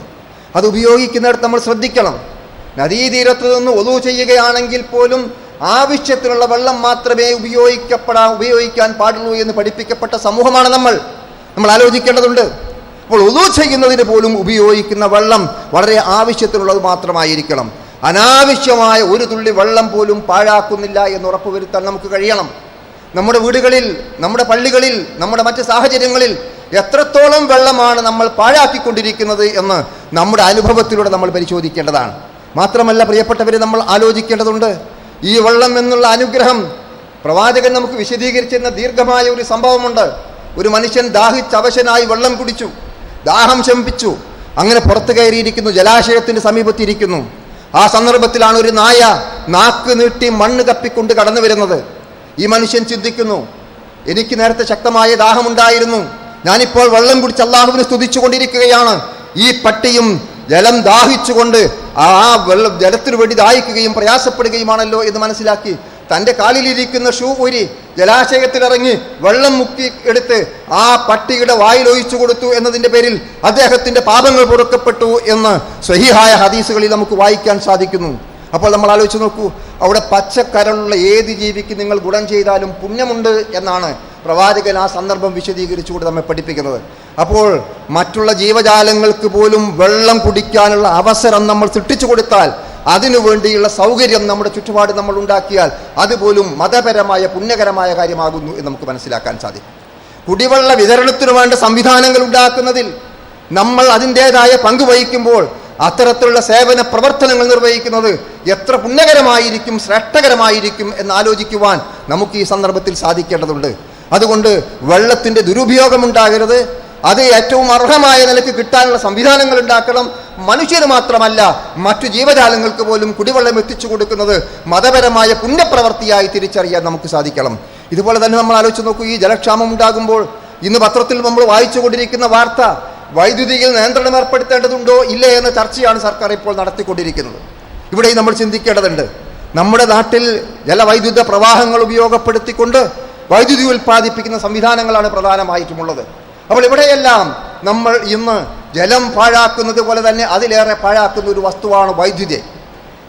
Speaker 2: അത് ഉപയോഗിക്കുന്നിടത്ത് നമ്മൾ ശ്രദ്ധിക്കണം. നദീതീരത്ത് നിന്ന് ഒതു ചെയ്യുകയാണെങ്കിൽ പോലും ആവശ്യത്തിനുള്ള വെള്ളം മാത്രമേ ഉപയോഗിക്കപ്പെടാൻ ഉപയോഗിക്കാൻ പാടുള്ളൂ എന്ന് പഠിപ്പിക്കപ്പെട്ട സമൂഹമാണ് നമ്മൾ. നമ്മൾ ആലോചിക്കേണ്ടതുണ്ട്. അപ്പോൾ ഒതു ചെയ്യുന്നതിന് പോലും ഉപയോഗിക്കുന്ന വെള്ളം വളരെ ആവശ്യത്തിനുള്ളത് മാത്രമായിരിക്കണം. അനാവശ്യമായ ഒരു തുള്ളി വെള്ളം പോലും പാഴാക്കുന്നില്ല എന്ന് ഉറപ്പുവരുത്താൻ നമുക്ക് കഴിയണം. നമ്മുടെ വീടുകളിൽ നമ്മുടെ പള്ളികളിൽ നമ്മുടെ മറ്റ് സാഹചര്യങ്ങളിൽ എത്രത്തോളം വെള്ളമാണ് നമ്മൾ പാഴാക്കിക്കൊണ്ടിരിക്കുന്നത് എന്ന് നമ്മുടെ അനുഭവത്തിലൂടെ നമ്മൾ പരിശോധിക്കേണ്ടതാണ്. മാത്രമല്ല പ്രിയപ്പെട്ടവരെ നമ്മൾ ആലോചിക്കേണ്ടതുണ്ട് ഈ വെള്ളം എന്നുള്ള അനുഗ്രഹം പ്രവാചകൻ നമുക്ക് വിശദീകരിച്ചിരുന്ന ദീർഘമായ ഒരു സംഭവമുണ്ട്. ഒരു മനുഷ്യൻ ദാഹിച്ചവശനായി വെള്ളം കുടിച്ചു ദാഹം ശമിപ്പിച്ചു അങ്ങനെ പുറത്തു കയറിയിരിക്കുന്നു ജലാശയത്തിന്റെ സമീപത്തിരിക്കുന്നു ആ സന്ദർഭത്തിലാണ് ഒരു നായ നാക്ക് നീട്ടി മണ്ണ് കപ്പിക്കൊണ്ട് കടന്നു വരുന്നത് ഈ മനുഷ്യൻ ചിന്തിക്കുന്നു എനിക്ക് നേരത്തെ ശക്തമായ ദാഹമുണ്ടായിരുന്നു ഞാനിപ്പോൾ വെള്ളം കുടിച്ച് അള്ളാഹുവിനെ സ്തുതിച്ചു കൊണ്ടിരിക്കുകയാണ് ഈ പട്ടിയും ജലം ദാഹിച്ചുകൊണ്ട് ആ വെള്ളം ജലത്തിനു വേണ്ടി ദാഹിക്കുകയും പ്രയാസപ്പെടുകയുമാണല്ലോ എന്ന് മനസ്സിലാക്കി തന്റെ കാലിലിരിക്കുന്ന ഷൂ ഊരി ജലാശയത്തിലിറങ്ങി വെള്ളം മുക്കി എടുത്ത് ആ പട്ടിയുടെ വായിൽ ഒഴിച്ചു കൊടുത്തു എന്നതിന്റെ പേരിൽ അദ്ദേഹത്തിന്റെ പാപങ്ങൾ പൊറുക്കപ്പെട്ടു എന്ന് സ്വഹിഹായ ഹദീസുകളിൽ നമുക്ക് വായിക്കാൻ സാധിക്കുന്നു. അപ്പോൾ നമ്മൾ ആലോചിച്ച് നോക്കൂ അവിടെ പച്ചക്കരളുള്ള ഏത് ജീവിക്ക് നിങ്ങൾ ഗുണം ചെയ്താലും പുണ്യമുണ്ട് എന്നാണ്. പ്രവാചകൻ ആ സന്ദർഭം വിശദീകരിച്ചുകൊണ്ട് നമ്മെ പഠിപ്പിക്കുന്നത്. അപ്പോൾ മറ്റുള്ള ജീവജാലങ്ങൾക്ക് പോലും വെള്ളം കുടിക്കാനുള്ള അവസരം നമ്മൾ സൃഷ്ടിച്ചു കൊടുത്താൽ അതിനു വേണ്ടിയുള്ള സൗകര്യം നമ്മുടെ ചുറ്റുപാട് നമ്മൾ ഉണ്ടാക്കിയാൽ അതുപോലും മതപരമായ പുണ്യകരമായ കാര്യമാകുന്നു എന്ന് നമുക്ക് മനസ്സിലാക്കാൻ സാധിക്കും. കുടിവെള്ള വിതരണത്തിനു വേണ്ട സംവിധാനങ്ങൾ ഉണ്ടാക്കുന്നതിൽ നമ്മൾ അതിന്റേതായ പങ്ക് വഹിക്കുമ്പോൾ അത്തരത്തിലുള്ള സേവന പ്രവർത്തനങ്ങൾ നിർവഹിക്കുന്നത് എത്ര പുണ്യകരമായിരിക്കും ശ്രേഷ്ഠകരമായിരിക്കും എന്ന് ആലോചിക്കുവാൻ നമുക്ക് ഈ സന്ദർഭത്തിൽ സാധിക്കേണ്ടതുണ്ട്. അതുകൊണ്ട് വെള്ളത്തിന്റെ ദുരുപയോഗം ഉണ്ടാകരുത് അത് ഏറ്റവും അർഹമായ നിലയ്ക്ക് കിട്ടാനുള്ള സംവിധാനങ്ങൾ ഉണ്ടാക്കണം. മനുഷ്യന് മാത്രമല്ല മറ്റു ജീവജാലങ്ങൾക്ക് പോലും കുടിവെള്ളം എത്തിച്ചു കൊടുക്കുന്നത് മതപരമായ പുണ്യപ്രവൃത്തിയായി തിരിച്ചറിയാൻ നമുക്ക് സാധിക്കണം. ഇതുപോലെ തന്നെ നമ്മൾ ആലോചിച്ച് നോക്കൂ ഈ ജലക്ഷാമം ഉണ്ടാകുമ്പോൾ ഇന്ന് പത്രത്തിൽ നമ്മൾ വായിച്ചുകൊണ്ടിരിക്കുന്ന വാർത്ത വൈദ്യുതിയിൽ നിയന്ത്രണം ഏർപ്പെടുത്തേണ്ടതുണ്ടോ ഇല്ലേ എന്ന ചർച്ചയാണ് സർക്കാർ ഇപ്പോൾ നടത്തിക്കൊണ്ടിരിക്കുന്നത്. ഇവിടെയും നമ്മൾ ചിന്തിക്കേണ്ടതുണ്ട്. നമ്മുടെ നാട്ടിൽ ജലവൈദ്യുത പ്രവാഹങ്ങൾ ഉപയോഗപ്പെടുത്തിക്കൊണ്ട് വൈദ്യുതി ഉൽപ്പാദിപ്പിക്കുന്ന സംവിധാനങ്ങളാണ് പ്രധാനമായിട്ടുമുള്ളത്. അപ്പോൾ ഇവിടെയെല്ലാം നമ്മൾ ഇന്ന് ജലം പാഴാക്കുന്നത് പോലെ തന്നെ അതിലേറെ പാഴാക്കുന്ന ഒരു വസ്തുവാണ് വൈദ്യുതി.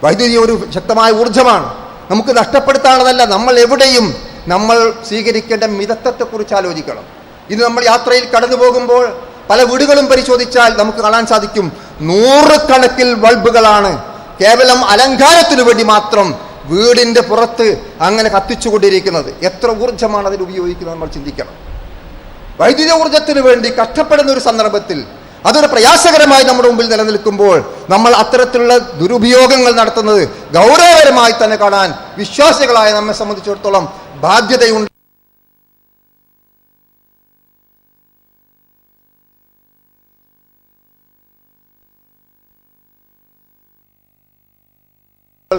Speaker 2: വൈദ്യുതി ഒരു ശക്തമായ ഊർജമാണ്. നമുക്ക് നഷ്ടപ്പെടുത്താനുള്ളതല്ല നമ്മൾ എവിടെയും നമ്മൾ സ്വീകരിക്കേണ്ട മിതത്വത്തെക്കുറിച്ച് ആലോചിക്കണം. ഇത് നമ്മൾ യാത്രയിൽ കടന്നു പോകുമ്പോൾ പല വീടുകളും പരിശോധിച്ചാൽ നമുക്ക് കാണാൻ സാധിക്കും നൂറുകണക്കിൽ ബൾബുകളാണ്. കേവലം അലങ്കാരത്തിനു വേണ്ടി മാത്രം വീടിന്റെ പുറത്ത് അങ്ങനെ കത്തിച്ചുകൊണ്ടിരിക്കുന്നത്. എത്ര ഊർജമാണ് അതിൽ ഉപയോഗിക്കുന്നത് നമ്മൾ ചിന്തിക്കണം. വൈദ്യുത ഊർജത്തിന് വേണ്ടി കഷ്ടപ്പെടുന്ന ഒരു സന്ദർഭത്തിൽ അതൊരു പ്രയാസകരമായി നമ്മുടെ മുമ്പിൽ നിലനിൽക്കുമ്പോൾ നമ്മൾ അത്തരത്തിലുള്ള ദുരുപയോഗങ്ങൾ നടത്തുന്നത് ഗൗരവകരമായി തന്നെ കാണാൻ വിശ്വാസികളായ നമ്മെ സംബന്ധിച്ചിടത്തോളം ബാധ്യതയുണ്ട്.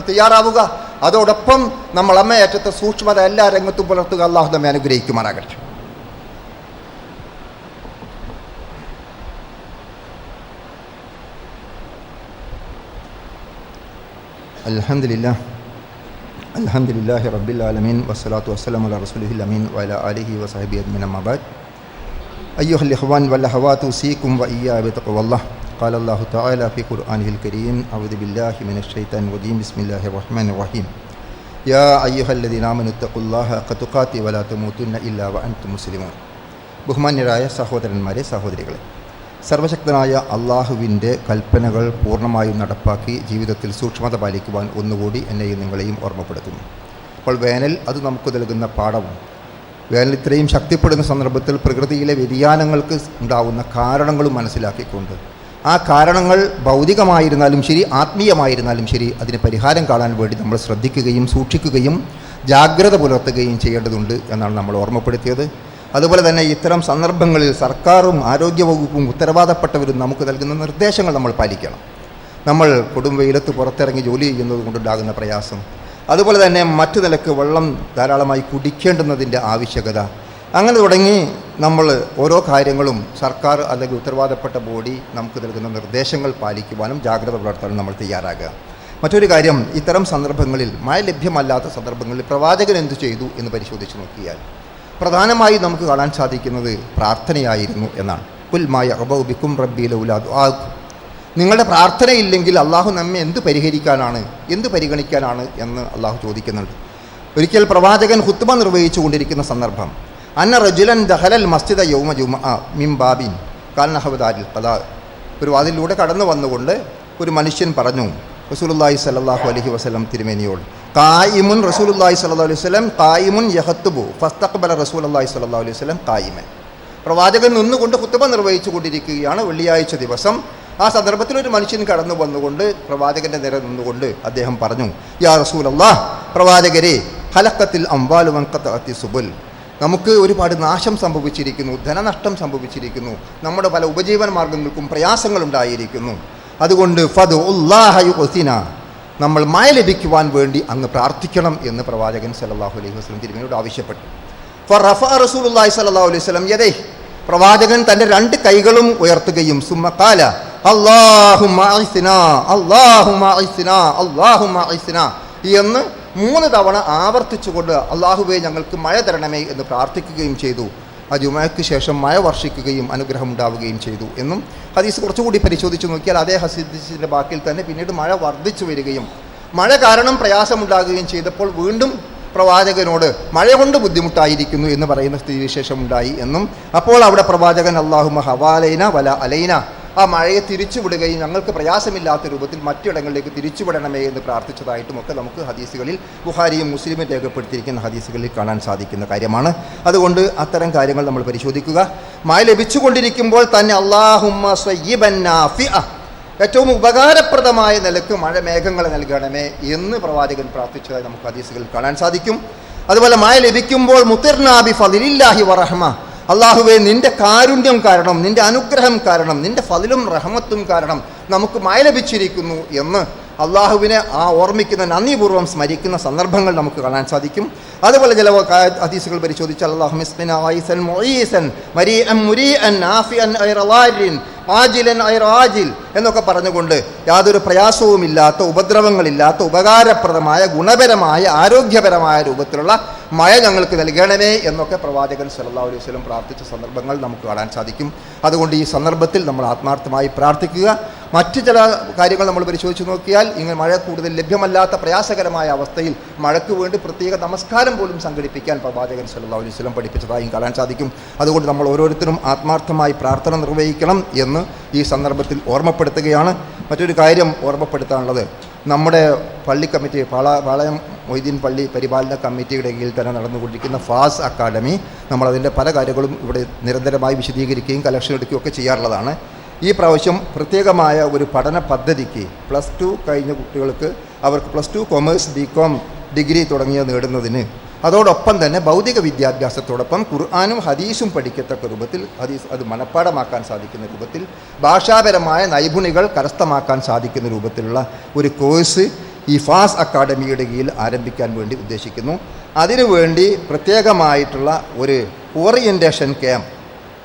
Speaker 2: തയ്യാറാവുക. അതോടൊപ്പം നമ്മൾ അമ്മയറ്റത്തെ സൂക്ഷ്മത എല്ലാ രംഗത്തും പുലർത്തുക. അള്ളാഹു നമ്മെ അനുഗ്രഹിക്കുമാറാകട്ടെ. അലഹമില്ല അലഹമുല്ലാഹി റബ്ബിലാലമീൻ വസ്സലാത്തു വസ്സലാം അല വല അലഹി വസഹബി അദ്മിൻ അബാദ് അയ്യുഹൽ വല്ല ഹവാത്തു സീക്കും വ ഇയ്യാബിത്ത് വല്ലാഹ് قال الله تعالى في قرآنه الكريم أعوذ بالله من الشيطان الرجيم بسم الله الرحمن الرحيم يا أيها الذين آمنوا اتقوا الله حق تقاته ولا تموتن إلا وأنتم مسلمون ബഹുമാന്യരായ സഹോദരന്മാരെ സഹോദരികളെ സർവശക്തനായ അള്ളാഹുവിൻ്റെ കൽപ്പനകൾ പൂർണ്ണമായും നടപ്പാക്കി ജീവിതത്തിൽ സൂക്ഷ്മത പാലിക്കുവാൻ ഒന്നുകൂടി എന്നെയും നിങ്ങളെയും ഓർമ്മപ്പെടുത്തുന്നു അപ്പോൾ വേനൽ അത് നമുക്ക് നൽകുന്ന പാഠവും വേനൽ ഇത്രയും ശക്തിപ്പെടുന്ന സന്ദർഭത്തിൽ പ്രകൃതിയിലെ വ്യതിയാനങ്ങൾക്ക് ഉണ്ടാവുന്ന കാരണങ്ങളും മനസ്സിലാക്കിക്കൊണ്ട് ആ കാരണങ്ങൾ ഭൗതികമായിരുന്നാലും ശരി ആത്മീയമായിരുന്നാലും ശരി അതിന് പരിഹാരം കാണാൻ വേണ്ടി നമ്മൾ ശ്രദ്ധിക്കുകയും സൂക്ഷിക്കുകയും ജാഗ്രത പുലർത്തുകയും ചെയ്യേണ്ടതുണ്ട് എന്നാണ് നമ്മൾ ഓർമ്മപ്പെടുത്തിയത്. അതുപോലെ തന്നെ ഇത്തരം സന്ദർഭങ്ങളിൽ സർക്കാരും ആരോഗ്യവകുപ്പും ഉത്തരവാദപ്പെട്ടവരും നമുക്ക് നൽകുന്ന നിർദ്ദേശങ്ങൾ നമ്മൾ പാലിക്കണം. നമ്മൾ കൊടും പുറത്തിറങ്ങി ജോലി ചെയ്യുന്നത് കൊണ്ടുണ്ടാകുന്ന പ്രയാസം. അതുപോലെ തന്നെ മറ്റു നിലയ്ക്ക് വെള്ളം ധാരാളമായി കുടിക്കേണ്ടുന്നതിന്റെ ആവശ്യകത അങ്ങനെ തുടങ്ങി നമ്മൾ ഓരോ കാര്യങ്ങളും സർക്കാർ അല്ലെങ്കിൽ ഉത്തരവാദപ്പെട്ട ബോഡി നമുക്ക് നൽകുന്ന നിർദ്ദേശങ്ങൾ പാലിക്കുവാനും ജാഗ്രത പുലർത്താനും നമ്മൾ തയ്യാറാകുക. മറ്റൊരു കാര്യം ഇത്തരം സന്ദർഭങ്ങളിൽ മഴ ലഭ്യമല്ലാത്ത സന്ദർഭങ്ങളിൽ പ്രവാചകൻ എന്തു ചെയ്തു എന്ന് പരിശോധിച്ച് നോക്കിയാൽ പ്രധാനമായി നമുക്ക് കാണാൻ സാധിക്കുന്നത് പ്രാർത്ഥനയായിരുന്നു എന്നാണ്. കുൽമായ അബൗബിക്കും റബ്ബിയിലൗലാദ് ആകും നിങ്ങളുടെ പ്രാർത്ഥനയില്ലെങ്കിൽ അള്ളാഹു നമ്മെ എന്ത് പരിഹരിക്കാനാണ് എന്ത് പരിഗണിക്കാനാണ് എന്ന് അള്ളാഹു ചോദിക്കുന്നുണ്ട്. ഒരിക്കൽ പ്രവാചകൻ ഹുത്തുബ നിർവഹിച്ചു കൊണ്ടിരിക്കുന്ന സന്ദർഭം അന്ന റജുലൻ ദഹലൽ മസ്ജിദ യൗമ ജുമ മിം ബാബിൻ. കാൽനഹബദാരിൽ കഥാ ഒരു വാതിലൂടെ കടന്നു വന്നുകൊണ്ട് ഒരു മനുഷ്യൻ പറഞ്ഞു റസൂലുല്ലാഹി സല്ലാഹു അലഹി വസ്ലം തിരുമേനിയോട് കായിമുൻ റസൂലുല്ലാഹി സല്ലാ അലൈഹി വസ്ലം കായിമുൻ യഹത്തുബു ഫസ്തഖ്ബല റസൂലുല്ലാഹി സല്ലാ അലൈഹി വസ്ലം കായിമൻ പ്രവാചകൻ നിന്നുകൊണ്ട് കുത്തുബ നിർവഹിച്ചു കൊണ്ടിരിക്കുകയാണ് വെള്ളിയാഴ്ച ദിവസം. ആ സന്ദർഭത്തിൽ ഒരു മനുഷ്യൻ കടന്നു വന്നുകൊണ്ട് പ്രവാചകന്റെ നേരെ നിന്നുകൊണ്ട് അദ്ദേഹം പറഞ്ഞു യാ അള്ളാഹ് പ്രവാചകരെ ഹലക്കത്തിൽ അംബാലു വങ്കത്തി സുബുൽ. നമുക്ക് ഒരുപാട് നാശം സംഭവിച്ചിരിക്കുന്നു ധനനഷ്ടം സംഭവിച്ചിരിക്കുന്നു നമ്മുടെ പല ഉപജീവന മാർഗങ്ങൾക്കും പ്രയാസങ്ങളുണ്ടായിരിക്കുന്നു അതുകൊണ്ട് ഫത് ഉല്ലാഹയുസിന നമ്മൾ മായ ലഭിക്കുവാൻ വേണ്ടി അങ്ങ് പ്രാർത്ഥിക്കണം എന്ന് പ്രവാചകൻ സല്ലല്ലാഹു അലൈഹി വസ്ലം തിരുമേനോട് ആവശ്യപ്പെട്ടു. ഫർ റഫ റസൂലുല്ലാഹി സല്ലാഹു അലൈഹി വസ്ലം യദൈ പ്രവാചകൻ തന്റെ രണ്ട് കൈകളും ഉയർത്തുകയും സുമ്മക്കാല അള്ളാഹു അള്ളാഹു അഇസ്ന എന്ന് മൂന്ന് തവണ ആവർത്തിച്ചുകൊണ്ട് അള്ളാഹുവെ ഞങ്ങൾക്ക് മഴ തരണമേ എന്ന് പ്രാർത്ഥിക്കുകയും ചെയ്തു. ആ ജുമയ്ക്ക് ശേഷം മഴ വർഷിക്കുകയും അനുഗ്രഹം ഉണ്ടാവുകയും ചെയ്തു എന്നും ഹദീസ് കുറച്ചുകൂടി പരിശോധിച്ച് നോക്കിയാൽ അതേ ഹദീസിന്റെ ബാക്കിൽ തന്നെ പിന്നീട് മഴ വർദ്ധിച്ചു വരികയും മഴ കാരണം പ്രയാസമുണ്ടാകുകയും ചെയ്തപ്പോൾ വീണ്ടും പ്രവാചകനോട് മഴ കൊണ്ട് ബുദ്ധിമുട്ടായിരിക്കുന്നു എന്ന് പറയുന്ന സ്ഥിതിവിശേഷം ഉണ്ടായി എന്നും അപ്പോൾ അവിടെ പ്രവാചകൻ അള്ളാഹുമ ഹവാലൈന വല അലൈന ആ മഴയെ തിരിച്ചുവിടുകയും ഞങ്ങൾക്ക് പ്രയാസമില്ലാത്ത രൂപത്തിൽ മറ്റിടങ്ങളിലേക്ക് തിരിച്ചുവിടണമേ എന്ന് പ്രാർത്ഥിച്ചതായിട്ടും ഒക്കെ നമുക്ക് ഹദീസുകളിൽ ബുഹാരിയും മുസ്ലിമും രേഖപ്പെടുത്തിയിരിക്കുന്ന ഹദീസുകളിൽ കാണാൻ സാധിക്കുന്ന കാര്യമാണ്. അതുകൊണ്ട് അത്തരം കാര്യങ്ങൾ നമ്മൾ പരിശോധിക്കുക. മഴ ലഭിച്ചുകൊണ്ടിരിക്കുമ്പോൾ തന്നെ അള്ളാഹുമ്മ സ്വയ്യബന്നാഫി ഏറ്റവും ഉപകാരപ്രദമായ നിലയ്ക്ക് മഴ മേഘങ്ങളെ നൽകണമേ എന്ന് പ്രവാചകൻ പ്രാർത്ഥിച്ചതായി നമുക്ക് ഹദീസുകളിൽ കാണാൻ സാധിക്കും. അതുപോലെ മഴ ലഭിക്കുമ്പോൾ മുത്തിർനാബി ഫലില്ലാഹി വറഹ്മ. അള്ളാഹുവെ നിന്റെ കാരുണ്യം കാരണം നിന്റെ അനുഗ്രഹം കാരണം നിന്റെ ഫതിലും റഹമത്തും കാരണം നമുക്ക് മായ ലഭിച്ചിരിക്കുന്നു എന്ന് അള്ളാഹുവിനെ ആ ഓർമ്മിക്കുന്ന നന്ദിപൂർവം സ്മരിക്കുന്ന സന്ദർഭങ്ങൾ നമുക്ക് കാണാൻ സാധിക്കും. അതുപോലെ ചില ഹദീസുകൾ പരിശോധിച്ചാൽ അള്ളാഹു മിസ്മിന ആയിസൻ മൊയ്സൻ മുരീഅൻ ആഫിയൻ ഐറലാരിൻ ആജിലൻ ഐർ ആജിൽ എന്നൊക്കെ പറഞ്ഞുകൊണ്ട് യാതൊരു പ്രയാസവുമില്ലാത്ത ഉപദ്രവങ്ങളില്ലാത്ത ഉപകാരപ്രദമായ ഗുണപരമായ ആരോഗ്യപരമായ രൂപത്തിലുള്ള മഴ ഞങ്ങൾക്ക് നൽകണമേ എന്നൊക്കെ പ്രവാചകൻ സല്ലല്ലാഹു അലൈഹി വസല്ലം പ്രാർത്ഥിച്ച സന്ദർഭങ്ങൾ നമുക്ക് കാണാൻ സാധിക്കും. അതുകൊണ്ട് ഈ സന്ദർഭത്തിൽ നമ്മൾ ആത്മാർത്ഥമായി പ്രാർത്ഥിക്കുക. മറ്റു ചില കാര്യങ്ങൾ നമ്മൾ പരിശോധിച്ച് നോക്കിയാൽ ഇങ്ങനെ മഴ കൂടുതൽ ലഭ്യമല്ലാത്ത പ്രയാസകരമായ അവസ്ഥയിൽ മഴയ്ക്ക് വേണ്ടി പ്രത്യേക നമസ്കാരം പോലും സംഘടിപ്പിക്കാൻ പ്രവാചകൻ സല്ലാ അലൈഹി സ്വലം പഠിപ്പിച്ചതായും കാണാൻ സാധിക്കും. അതുകൊണ്ട് നമ്മൾ ഓരോരുത്തരും ആത്മാർത്ഥമായി പ്രാർത്ഥന നിർവഹിക്കണം എന്ന് ഈ സന്ദർഭത്തിൽ ഓർമ്മപ്പെടുത്തുകയാണ്. മറ്റൊരു കാര്യം ഓർമ്മപ്പെടുത്താനുള്ളത്. നമ്മുടെ പള്ളി കമ്മിറ്റി പാള പാളയം മൊയ്തീൻ പള്ളി പരിപാലന കമ്മിറ്റിയുടെ കീഴിൽ തന്നെ നടന്നുകൊണ്ടിരിക്കുന്ന ഫാസ് അക്കാഡമി നമ്മളതിന്റെ പല കാര്യങ്ങളും ഇവിടെ നിരന്തരമായി വിശദീകരിക്കുകയും കലക്ഷൻ എടുക്കുകയും ഒക്കെ ചെയ്യാറുള്ളതാണ്. ഈ പ്രാവശ്യം പ്രത്യേകമായ ഒരു പഠന പദ്ധതിക്ക് പ്ലസ് ടു കഴിഞ്ഞ കുട്ടികൾക്ക് അവർക്ക് plus two commerce B Com degree തുടങ്ങിയ നേടുന്നതിന്. അതോടൊപ്പം തന്നെ ഭൗതിക വിദ്യാഭ്യാസത്തോടൊപ്പം ഖുർആാനും ഹദീസും പഠിക്കത്തക്ക രൂപത്തിൽ ഹദീസ് അത് മനഃപ്പാടമാക്കാൻ സാധിക്കുന്ന രൂപത്തിൽ ഭാഷാപരമായ നൈപുണികൾ കരസ്ഥമാക്കാൻ സാധിക്കുന്ന രൂപത്തിലുള്ള ഒരു കോഴ്സ് ഈ ഫാസ് അക്കാഡമിയുടെ കീഴിൽ ആരംഭിക്കാൻ വേണ്ടി ഉദ്ദേശിക്കുന്നു. അതിനുവേണ്ടി പ്രത്യേകമായിട്ടുള്ള ഒരു ഓറിയന്റേഷൻ ക്യാമ്പ്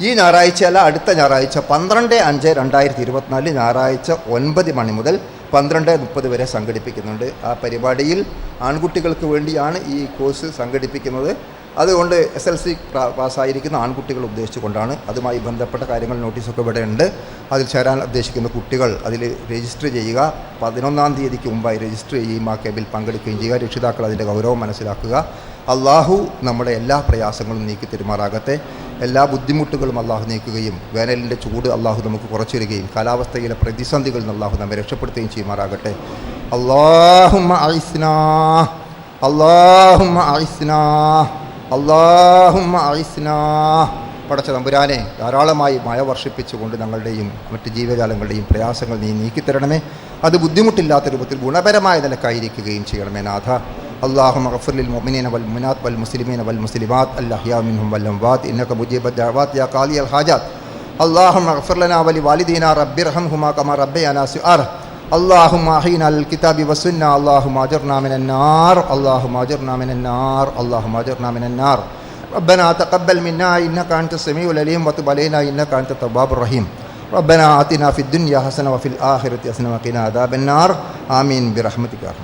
Speaker 2: ഈ ഞായറാഴ്ച അല്ല അടുത്ത ഞായറാഴ്ച പന്ത്രണ്ട് അഞ്ച് രണ്ടായിരത്തി ഇരുപത്തിനാല് ഞായറാഴ്ച ഒൻപത് മണി മുതൽ പന്ത്രണ്ട് മുപ്പത് വരെ സംഘടിപ്പിക്കുന്നുണ്ട്. ആ പരിപാടിയിൽ ആൺകുട്ടികൾക്ക് വേണ്ടിയാണ് ഈ കോഴ്സ് സംഘടിപ്പിക്കുന്നത്. അതുകൊണ്ട് എസ് എൽ സി പാസ്സായിരിക്കുന്ന ആൺകുട്ടികൾ ഉദ്ദേശിച്ചുകൊണ്ടാണ് അതുമായി ബന്ധപ്പെട്ട കാര്യങ്ങൾ നോട്ടീസൊക്കെ ഇവിടെ ഉണ്ട്. അതിൽ ചേരാൻ ഉദ്ദേശിക്കുന്ന കുട്ടികൾ അതിൽ രജിസ്റ്റർ ചെയ്യുക. പതിനൊന്നാം തീയതിക്ക് മുമ്പായി രജിസ്റ്റർ ചെയ്യുകയും ആ ക്യാമ്പിൽ പങ്കെടുക്കുകയും ചെയ്യുക. രക്ഷിതാക്കൾ അതിന്റെ ഗൗരവം മനസ്സിലാക്കുക. അള്ളാഹു നമ്മുടെ എല്ലാ പ്രയാസങ്ങളും നീക്കി തെരുമാറാകട്ടെ. എല്ലാ ബുദ്ധിമുട്ടുകളും അള്ളാഹു നീക്കുകയും വേനലിന്റെ ചൂട് അള്ളാഹു നമുക്ക് കുറച്ചു തരികയും കാലാവസ്ഥയിലെ പ്രതിസന്ധികളിൽ നിന്ന് അള്ളാഹു നമ്മെ രക്ഷപ്പെടുത്തുകയും ചെയ്യുമാറാകട്ടെ. അള്ളാഹുമ ഐസ്നാ അള്ളാഹുമ ഐസ്നാ അള്ളാഹുമ ഐസ്നാ പടച്ച തമ്പുരാനെ ധാരാളമായി മഴ വർഷിപ്പിച്ചുകൊണ്ട് ഞങ്ങളുടെയും മറ്റ് ജീവജാലങ്ങളുടെയും പ്രയാസങ്ങൾ നീ നീക്കിത്തരണമേ. അത് ബുദ്ധിമുട്ടില്ലാത്ത രൂപത്തിൽ ഗുണപരമായ നിലക്കായിരിക്കുകയും ചെയ്യണമേ നാഥ. اللهم اغفر للمؤمنين والمؤمنات والمسلمين والمسلمات الأحياء منهم والأموات إنك مجيب الدعوات يا قاضي الحاجات. اللهم اغفر لنا ولوالدينا رب ارحمهما كما ربيانا صغارا. اللهم أحينا على الكتاب والسنة اللهم أجرنا من النار اللهم أجرنا من النار اللهم أجرنا من النار. ربنا تقبل منا إنك أنت السميع العليم وتب علينا إنك أنت التواب الرحيم. ربنا آتنا في الدنيا حسنة وفي الآخرة حسنة وقنا عذاب النار. آمين برحمتك يا